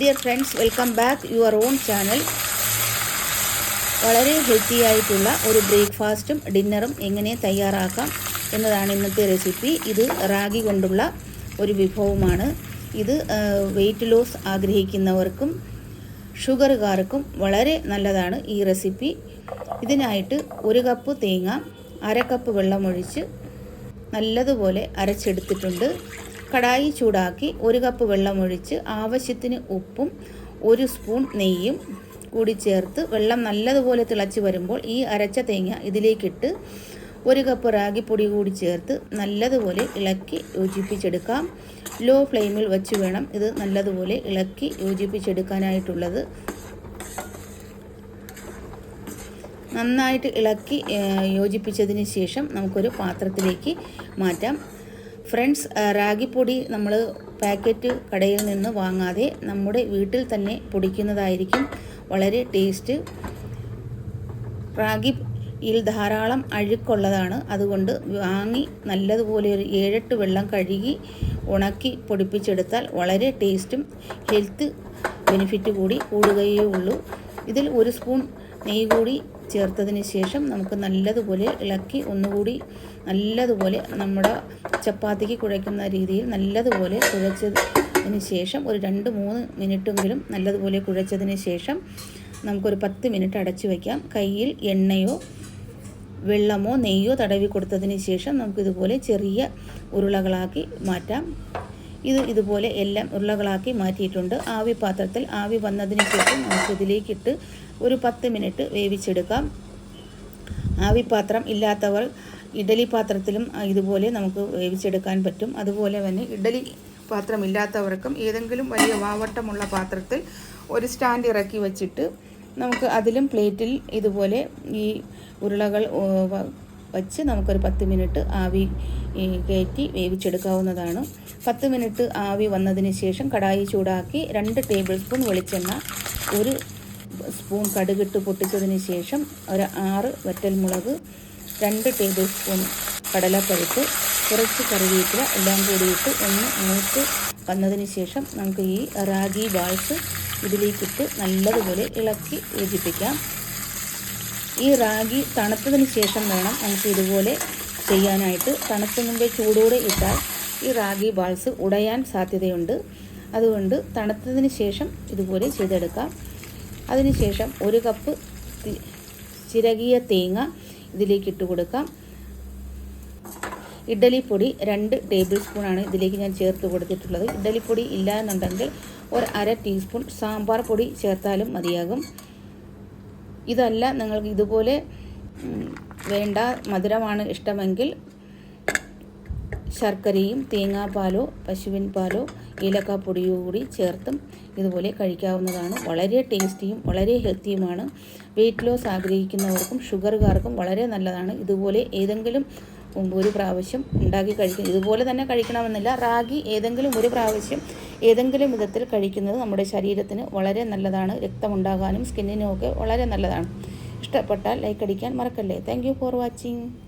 Dear friends welcome back your own channel വളരെ healthy ആയിട്ടുള്ള ഒരു ബ്രേക്ക്ഫാസ്റ്റും ഡിന്നറും എങ്ങനെ തയ്യാറാക്കാം എന്നതാണ് ഇന്നത്തെ റെസിപ്പി ഇത് റാഗി കൊണ്ടുള്ള ഒരു വിഭവമാണ്. ഇത് വെയിറ്റ് ലോസ് ആഗ്രഹിക്കുന്നവർക്കും ഷുഗറുകാർക്കും വളരെ നല്ലതാണ് ഈ റെസിപ്പി ഇതിനായിട്ട് ഒരു കപ്പ് തേങ്ങ അര കപ്പ് വെള്ളമൊഴിച്ച് നല്ലതുപോലെ അരച്ചെടുത്തിട്ടുണ്ട്. കടായി ചൂടാക്കി ഒരു കപ്പ് വെള്ളമൊഴിച്ച് ആവശ്യത്തിന് ഉപ്പും ഒരു സ്പൂൺ നെയ്യും കൂടി ചേർത്ത് വെള്ളം നല്ലതുപോലെ തിളച്ച് വരുമ്പോൾ ഈ അരച്ച തേങ്ങ ഇതിലേക്കിട്ട് ഒരു കപ്പ് റാഗിപ്പൊടി കൂടി ചേർത്ത് നല്ലതുപോലെ ഇളക്കി യോജിപ്പിച്ചെടുക്കാം. ലോ ഫ്ലെയിമിൽ വെച്ച് വേണം ഇത് നല്ലതുപോലെ ഇളക്കി യോജിപ്പിച്ചെടുക്കാനായിട്ടുള്ളത്. നന്നായിട്ട് ഇളക്കി യോജിപ്പിച്ചതിന് ശേഷം നമുക്കൊരു പാത്രത്തിലേക്ക് മാറ്റാം. ഫ്രണ്ട്സ് റാഗിപ്പൊടി നമ്മൾ പാക്കറ്റ് കടയിൽ നിന്ന് വാങ്ങാതെ നമ്മുടെ വീട്ടിൽ തന്നെ പൊടിക്കുന്നതായിരിക്കും വളരെ ടേസ്റ്റ്. റാഗി ഇൽ ധാരാളം അഴുക്കുള്ളതാണ്. അതുകൊണ്ട് വാങ്ങി നല്ലതുപോലെ ഒരു ഏഴെട്ട് വെള്ളം കഴുകി ഉണക്കി പൊടിപ്പിച്ചെടുത്താൽ വളരെ ടേസ്റ്റും ഹെൽത്ത് ബെനിഫിറ്റ് കൂടി കൂടുകയേ ഉള്ളൂ. ഇതിൽ ഒരു സ്പൂൺ നെയ്യ് കൂടി ചേർത്തതിന് ശേഷം നമുക്ക് നല്ലതുപോലെ ഇളക്കി ഒന്നുകൂടി നല്ലതുപോലെ നമ്മുടെ ചപ്പാത്തിക്ക് കുഴയ്ക്കുന്ന രീതിയിൽ നല്ലതുപോലെ കുഴച്ചതിന് ശേഷം ഒരു രണ്ട് മൂന്ന് മിനിറ്റെങ്കിലും നല്ലതുപോലെ കുഴച്ചതിന് ശേഷം നമുക്കൊരു പത്ത് മിനിറ്റ് അടച്ചു വയ്ക്കാം. കയ്യിൽ എണ്ണയോ വെള്ളമോ നെയ്യോ തടവി കൊടുത്തതിന് ശേഷം നമുക്കിതുപോലെ ചെറിയ ഉരുളകളാക്കി മാറ്റാം. ഇത് ഇതുപോലെ എല്ലാം ഉരുളകളാക്കി മാറ്റിയിട്ടുണ്ട്. ആവി പാത്രത്തിൽ ആവി വന്നതിന് ശേഷം നമുക്കിതിലേക്കിട്ട് ഒരു പത്ത് മിനിറ്റ് വേവിച്ചെടുക്കാം. ആവിപാത്രം ഇല്ലാത്തവർ ഇഡലി പാത്രത്തിലും ഇതുപോലെ നമുക്ക് വേവിച്ചെടുക്കാൻ പറ്റും. അതുപോലെ തന്നെ ഇഡലി പാത്രം ഇല്ലാത്തവർക്കും ഏതെങ്കിലും വലിയ വാവട്ടമുള്ള പാത്രത്തിൽ ഒരു സ്റ്റാൻഡ് ഇറക്കി വച്ചിട്ട് നമുക്ക് അതിലും പ്ലേറ്റിൽ ഇതുപോലെ ഈ ഉരുളകൾ വച്ച് നമുക്കൊരു പത്ത് മിനിറ്റ് ആവി കയറ്റി വേവിച്ചെടുക്കാവുന്നതാണ്. പത്ത് മിനിറ്റ് ആവി വന്നതിന് ശേഷം കടായി ചൂടാക്കി രണ്ട് ടേബിൾ സ്പൂൺ വെളിച്ചെണ്ണ ഒരു സ്പൂൺ കടുകിട്ട് പൊട്ടിച്ചതിന് ശേഷം ഒരു ആറ് വറ്റൽമുളക് രണ്ട് ടേബിൾ സ്പൂൺ കടലപ്പരിപ്പ് കുറച്ച് കറിവേപ്പില എല്ലാം കൂടിയിട്ട് ഒന്ന് മൂത്ത് വന്നതിന് ശേഷം നമുക്ക് ഈ റാഗി ബാൾസ് ഇതിലേക്കിട്ട് നല്ലതുപോലെ ഇളക്കി യോജിപ്പിക്കാം. ഈ റാഗി തണുത്തതിന് ശേഷം വേണം നമുക്ക് ഇതുപോലെ ചെയ്യാനായിട്ട്. തണുത്ത മുമ്പേ ചൂടോടെ ഇട്ടാൽ ഈ റാഗി ബാൾസ് ഉടയാൻ സാധ്യതയുണ്ട്. അതുകൊണ്ട് തണുത്തതിന് ശേഷം ഇതുപോലെ ചെയ്തെടുക്കാം. അതിനുശേഷം ഒരു കപ്പ് ചിരകിയ തേങ്ങ ഇതിലേക്ക് ഇട്ട് കൊടുക്കാം. ഇഡ്ഡലിപ്പൊടി രണ്ട് ടേബിൾ സ്പൂണാണ് ഇതിലേക്ക് ഞാൻ ചേർത്ത് കൊടുത്തിട്ടുള്ളത്. ഇഡ്ഡലിപ്പൊടി ഇല്ല എന്നുണ്ടെങ്കിൽ ഒരു അര ടീസ്പൂൺ സാമ്പാർ പൊടി ചേർത്താലും മതിയാകും. ഇതല്ല നിങ്ങൾക്ക് ഇതുപോലെ വേണ്ട മധുരമാണ് ഇഷ്ടമെങ്കിൽ ശർക്കരയും തേങ്ങാപ്പാലോ പശുവിൻ പാലോ ഏലക്കാപ്പൊടിയോ കൂടി ചേർത്തും ഇതുപോലെ കഴിക്കാവുന്നതാണ്. വളരെ ടേസ്റ്റിയും വളരെ ഹെൽത്തിയുമാണ്. വെയിറ്റ് ലോസ് ആഗ്രഹിക്കുന്നവർക്കും ഷുഗറുകാർക്കും വളരെ നല്ലതാണ്. ഇതുപോലെ ഏതെങ്കിലും ഒരു പ്രാവശ്യം ഉണ്ടാക്കി കഴിക്കും. ഇതുപോലെ തന്നെ കഴിക്കണമെന്നില്ല. റാഗി ഏതെങ്കിലും ഒരു പ്രാവശ്യം ഏതെങ്കിലും വിധത്തിൽ കഴിക്കുന്നത് നമ്മുടെ ശരീരത്തിന് വളരെ നല്ലതാണ്. രക്തമുണ്ടാകാനും സ്കിന്നിനും ഒക്കെ വളരെ നല്ലതാണ്. ഇഷ്ടപ്പെട്ടാൽ ലൈക്ക് അടിക്കാൻ മറക്കല്ലേ. Thank for watching.